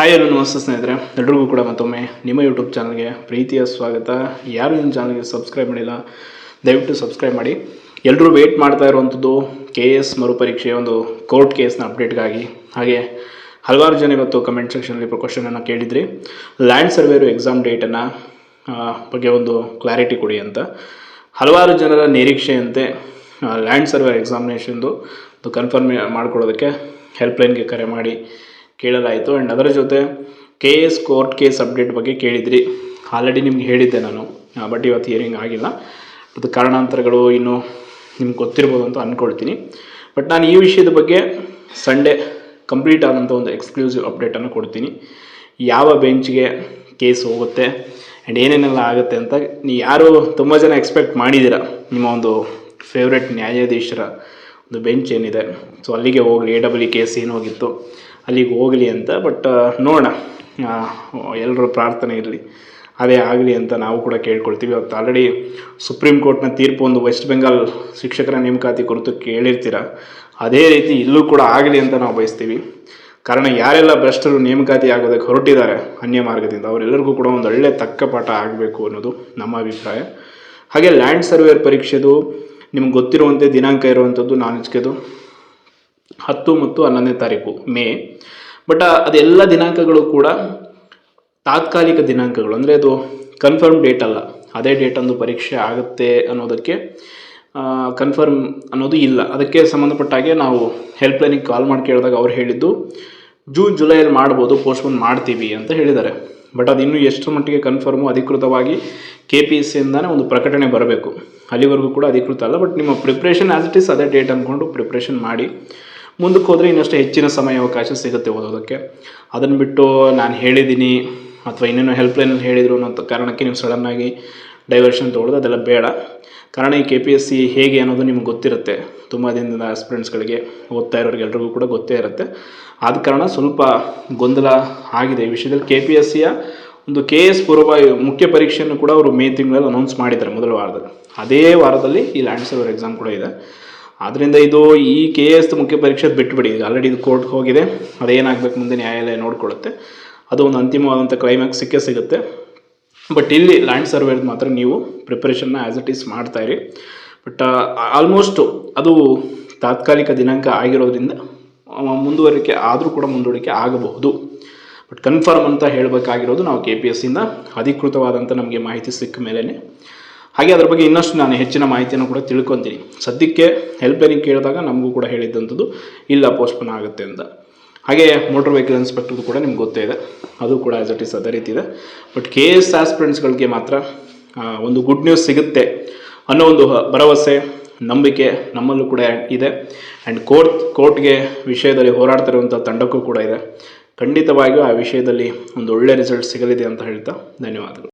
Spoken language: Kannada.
ಹಾಯ್ ಎಲ್ಲ ನಮಸ್ತೆ ಸ್ನೇಹಿತರೆ. ಎಲ್ರಿಗೂ ಕೂಡ ಮತ್ತೊಮ್ಮೆ ನಿಮ್ಮ ಯೂಟ್ಯೂಬ್ ಚಾನಲ್ಗೆ ಪ್ರೀತಿಯ ಸ್ವಾಗತ. ಯಾರು ನಿಮ್ಮ ಚಾನಲ್ಗೆ ಸಬ್ಸ್ಕ್ರೈಬ್ ಮಾಡಿಲ್ಲ, ದಯವಿಟ್ಟು ಸಬ್ಸ್ಕ್ರೈಬ್ ಮಾಡಿ. ಎಲ್ಲರೂ ವೆಯ್ಟ್ ಮಾಡ್ತಾ ಇರುವಂಥದ್ದು ಕೆ ಎಸ್ ಮರುಪರೀಕ್ಷೆಯ ಒಂದು ಕೋರ್ಟ್ ಕೇಸ್ನ ಅಪ್ಡೇಟ್ಗಾಗಿ ಹಾಗೆ ಹಲವಾರು ಜನ ಇವತ್ತು ಕಮೆಂಟ್ ಸೆಕ್ಷನಲ್ಲಿ ಕ್ವಶನನ್ನು ಕೇಳಿದ್ರಿ. ಲ್ಯಾಂಡ್ ಸರ್ವೇರು ಎಕ್ಸಾಮ್ ಡೇಟನ್ನು ಬಗ್ಗೆ ಒಂದು ಕ್ಲಾರಿಟಿ ಕೊಡಿ ಅಂತ. ಹಲವಾರು ಜನರ ನಿರೀಕ್ಷೆಯಂತೆ ಲ್ಯಾಂಡ್ ಸರ್ವೇರ್ ಎಕ್ಸಾಮಿನೇಷನ್ದು ಕನ್ಫರ್ಮ್ ಮಾಡ್ಕೊಳ್ಳೋದಕ್ಕೆ ಹೆಲ್ಪ್ಲೈನ್ಗೆ ಕರೆ ಮಾಡಿ. ಕೇಳಲಾಯಿತು. ಆ್ಯಂಡ್ ಅದರ ಜೊತೆ K S court case update ಬಗ್ಗೆ ಕೇಳಿದ್ರಿ. ಆಲ್ರೆಡಿ ನಿಮ್ಗೆ ಹೇಳಿದ್ದೆ ನಾನು. ಬಟ್ ಇವತ್ತು ಹಿಯರಿಂಗ್ ಆಗಿಲ್ಲ. ಅದು ಕಾರಣಾಂತರಗಳು ಇನ್ನು ನಿಮ್ಗೆ ಗೊತ್ತಿರ್ಬೋದು ಅಂತ ಅಂದ್ಕೊಳ್ತೀನಿ ಬಟ್ ನಾನು ಈ ವಿಷಯದ ಬಗ್ಗೆ ಸಂಡೇ ಕಂಪ್ಲೀಟ್ ಆದಂಥ ಒಂದು ಎಕ್ಸ್ಕ್ಲೂಸಿವ್ ಅಪ್ಡೇಟನ್ನು ಕೊಡ್ತೀನಿ. ಯಾವ ಬೆಂಚ್ಗೆ ಕೇಸ್ ಹೋಗುತ್ತೆ ಆ್ಯಂಡ್ ಏನೇನೆಲ್ಲ ಆಗುತ್ತೆ ಅಂತ ನೀವು ಯಾರು ತುಂಬ ಜನ ಎಕ್ಸ್ಪೆಕ್ಟ್ ಮಾಡಿದ್ದೀರ? ನಿಮ್ಮ ಒಂದು ಫೇವ್ರೆಟ್ ನ್ಯಾಯಾಧೀಶರ ಒಂದು ಬೆಂಚ್ ಏನಿದೆ. ಸೊ ಅಲ್ಲಿಗೆ ಹೋಗಲಿ ಎ ಡಬ್ಲ್ಯೂ ಕೇಸ್ ಏನು ಹೋಗಿತ್ತು. ಅಲ್ಲಿಗೆ ಹೋಗಲಿ ಅಂತ ಬಟ್ ನೋಡೋಣ. ಎಲ್ಲರೂ ಪ್ರಾರ್ಥನೆ ಇರಲಿ. ಅದೇ ಆಗಲಿ ಅಂತ ನಾವು ಕೂಡ ಕೇಳ್ಕೊಳ್ತೀವಿ. ಅವತ್ತು ಆಲ್ರೆಡಿ ಸುಪ್ರೀಂ ಕೋರ್ಟ್ನ ತೀರ್ಪು ಒಂದು ವೆಸ್ಟ್ ಬೆಂಗಾಲ್ ಶಿಕ್ಷಕರ ನೇಮಕಾತಿ ಕುರಿತು ಕೇಳಿರ್ತೀರ. ಅದೇ ರೀತಿ ಇಲ್ಲೂ ಕೂಡ ಆಗಲಿ ಅಂತ ನಾವು ಬಯಸ್ತೀವಿ. ಕಾರಣ, ಯಾರೆಲ್ಲ ಭ್ರಷ್ಟರು ನೇಮಕಾತಿ ಆಗೋದಕ್ಕೆ ಹೊರಟಿದ್ದಾರೆ ಅನ್ಯ ಮಾರ್ಗದಿಂದ, ಅವರೆಲ್ಲರಿಗೂ ಕೂಡ ಒಂದು ಒಳ್ಳೆ ತಕ್ಕ ಪಾಠ ಆಗಬೇಕು ಅನ್ನೋದು ನಮ್ಮ ಅಭಿಪ್ರಾಯ. ಹಾಗೆ ಲ್ಯಾಂಡ್ ಸರ್ವೇರ್ ಪರೀಕ್ಷೆದು ನಿಮ್ಗೆ ಗೊತ್ತಿರುವಂತೆ ದಿನಾಂಕ ಇರುವಂಥದ್ದು ನಾಲೆಜ್ಗೆದು ಹತ್ತು ಮತ್ತು ಹನ್ನೊಂದನೇ ತಾರೀಕು, ಮೇ. ಬಟ್ ಅದೆಲ್ಲ ದಿನಾಂಕಗಳು ಕೂಡ ತಾತ್ಕಾಲಿಕ ದಿನಾಂಕಗಳು. ಅಂದರೆ ಅದು ಕನ್ಫರ್ಮ್ ಡೇಟ್ ಅಲ್ಲ. ಅದೇ ಡೇಟ್ ಅಂದು ಪರೀಕ್ಷೆ ಆಗುತ್ತೆ ಅನ್ನೋದಕ್ಕೆ ಕನ್ಫರ್ಮ್ ಅನ್ನೋದು ಇಲ್ಲ. ಅದಕ್ಕೆ ಸಂಬಂಧಪಟ್ಟ ಹಾಗೆ ನಾವು ಹೆಲ್ಪ್ಲೈನಿಗೆ ಕಾಲ್ ಮಾಡಿ ಕೇಳಿದಾಗ ಅವ್ರು ಹೇಳಿದ್ದು, ಜೂನ್, ಜುಲೈಯಲ್ಲಿ ಮಾಡ್ಬೋದು ಪೋಸ್ಟ್ಪೋನ್ ಮಾಡ್ತೀವಿ ಅಂತ ಹೇಳಿದ್ದಾರೆ. ಬಟ್ ಅದು ಇನ್ನೂ ಎಷ್ಟರ ಮಟ್ಟಿಗೆ ಕನ್ಫರ್ಮು ಅಧಿಕೃತವಾಗಿ ಕೆ ಪಿ ಎಸ್ ಸಿಯಿಂದನೇ ಒಂದು ಪ್ರಕಟಣೆ ಬರಬೇಕು. ಅಲ್ಲಿವರೆಗೂ ಕೂಡ ಅಧಿಕೃತ ಅಲ್ಲ ಬಟ್ ನಿಮ್ಮ ಪ್ರಿಪ್ರೇಷನ್ ಆಸ್ ಇಟ್ ಈಸ್ ಅದೇ ಡೇಟ್ ಅಂದ್ಕೊಂಡು ಪ್ರಿಪ್ರೇಷನ್ ಮಾಡಿ. ಮುಂದಕ್ಕೆ ಹೋದರೆ ಇನ್ನಷ್ಟು ಹೆಚ್ಚಿನ ಸಮಯ ಅವಕಾಶ ಸಿಗುತ್ತೆ ಓದೋದಕ್ಕೆ. ಅದನ್ನು ಬಿಟ್ಟು ನಾನು ಹೇಳಿದ್ದೀನಿ, ಅಥವಾ ಇನ್ನೇನೋ ಹೆಲ್ಪ್ಲೈನಲ್ಲಿ ಹೇಳಿದರು ಅನ್ನೋ ಕಾರಣಕ್ಕೆ ನೀವು ಸಡನ್ನಾಗಿ ಡೈವರ್ಷನ್ ತೊಗೊಳ್ಳೋದು ಅದೆಲ್ಲ ಬೇಡ. ಕಾರಣ ಈ ಕೆ ಪಿ ಎಸ್ ಸಿ ಹೇಗೆ ಅನ್ನೋದು ನಿಮ್ಗೆ ಗೊತ್ತಿರುತ್ತೆ. ತುಂಬ ದಿನದಿಂದ ಆಸ್ಪಿರೆಂಟ್ಸ್ಗಳಿಗೆ ಓದ್ತಾ ಇರೋರಿಗೆ ಎಲ್ರಿಗೂ ಕೂಡ ಗೊತ್ತೇ ಇರುತ್ತೆ. ಆದ ಕಾರಣ ಸ್ವಲ್ಪ ಗೊಂದಲ ಆಗಿದೆ. ಈ ವಿಷಯದಲ್ಲಿ ಕೆ ಪಿ ಎಸ್ ಸಿಯ ಒಂದು ಕೆ ಎಸ್ ಪೂರ್ವ ಮುಖ್ಯ ಪರೀಕ್ಷೆಯನ್ನು ಕೂಡ ಅವರು ಮೇ ತಿಂಗಳಲ್ಲಿ ಅನೌನ್ಸ್ ಮಾಡಿದ್ದಾರೆ ಮೊದಲ ವಾರದಲ್ಲಿ. ಅದೇ ವಾರದಲ್ಲಿ ಈ ಲ್ಯಾಂಡ್ ಸರ್ವರ್ ಎಕ್ಸಾಮ್ ಕೂಡ ಇದೆ. ಆದ್ದರಿಂದ ಇದು ಈ ಕೆ ಎಸ್ ಮುಖ್ಯ ಪರೀಕ್ಷೆ ಬಿಟ್ಟುಬಿಡಿ ಈಗ ಆಲ್ರೆಡಿ ಇದು ಕೋರ್ಟ್ಗೆ ಹೋಗಿದೆ. ಅದೇನಾಗಬೇಕು ಮುಂದೆ ನ್ಯಾಯಾಲಯ ನೋಡ್ಕೊಳ್ಳುತ್ತೆ. ಅದು ಒಂದು ಅಂತಿಮವಾದಂಥ ಕ್ಲೈಮ್ಯಾಕ್ಸ್ ಸಿಕ್ಕೇ ಸಿಗುತ್ತೆ. ಬಟ್ ಇಲ್ಲಿ ಲ್ಯಾಂಡ್ ಸರ್ವೇದು ಮಾತ್ರ ನೀವು ಪ್ರಿಪ್ರೇಷನ್ನ ಆ್ಯಸ್ ಇಟ್ ಈಸ್ ಇರಿ. ಬಟ್ ಆಲ್ಮೋಸ್ಟು ಅದು ತಾತ್ಕಾಲಿಕ ದಿನಾಂಕ ಆಗಿರೋದ್ರಿಂದ ಮುಂದುವರಿಕೆ ಆದರೂ ಕೂಡ ಮುಂದೂಡಿಕೆ ಆಗಬಹುದು. ಬಟ್ ಕನ್ಫರ್ಮ್ ಅಂತ ಹೇಳಬೇಕಾಗಿರೋದು ನಾವು ಕೆ ಪಿ ಎಸ್ ಸಿಯಿಂದ ಅಧಿಕೃತವಾದಂಥ ನಮಗೆ ಮಾಹಿತಿ ಸಿಕ್ಕ ಮೇಲೇ ಹಾಗೆ ಅದ್ರ ಬಗ್ಗೆ ಇನ್ನಷ್ಟು ನಾನು ಹೆಚ್ಚಿನ ಮಾಹಿತಿಯನ್ನು ಕೂಡ ತಿಳ್ಕೊತೀನಿ. ಸದ್ಯಕ್ಕೆ ಹೆಲ್ಪ್ ಏನಿಂಗ್ ಕೇಳಿದಾಗ ನಮಗೂ ಕೂಡ ಹೇಳಿದ್ದಂಥದ್ದು ಇಲ್ಲ ಪೋಸ್ಟ್ಪೋನ್ ಆಗುತ್ತೆ ಅಂತ. ಹಾಗೆ ಮೋಟರ್ ವೆಹಿಕಲ್ ಇನ್ಸ್ಪೆಕ್ಟರ್ದು ಕೂಡ ನಿಮ್ಗೆ ಗೊತ್ತೇ ಇದೆ. ಅದು ಕೂಡ ಆ್ಯಸ್ ಇಟ್ ಈಸ್ ಅದೇ ರೀತಿ ಇದೆ. ಬಟ್ ಕೆ ಎಸ್ ಆಸ್ಪಿರೆಂಟ್ಸ್ಗಳಿಗೆ ಮಾತ್ರ ಒಂದು ಗುಡ್ ನ್ಯೂಸ್ ಸಿಗುತ್ತೆ ಅನ್ನೋ ಒಂದು ಭರವಸೆ, ನಂಬಿಕೆ ನಮ್ಮಲ್ಲೂ ಕೂಡ ಇದೆ. ಆ್ಯಂಡ್ ಕೋರ್ಟ್ ಕೋರ್ಟ್ಗೆ ವಿಷಯದಲ್ಲಿ ಹೋರಾಡ್ತಿರುವಂಥ ತಂಡಕ್ಕೂ ಕೂಡ ಇದೆ. ಖಂಡಿತವಾಗಿಯೂ ಆ ವಿಷಯದಲ್ಲಿ ಒಂದು ಒಳ್ಳೆಯ ರಿಸಲ್ಟ್ ಸಿಗಲಿದೆ ಅಂತ ಹೇಳ್ತಾ ಧನ್ಯವಾದಗಳು.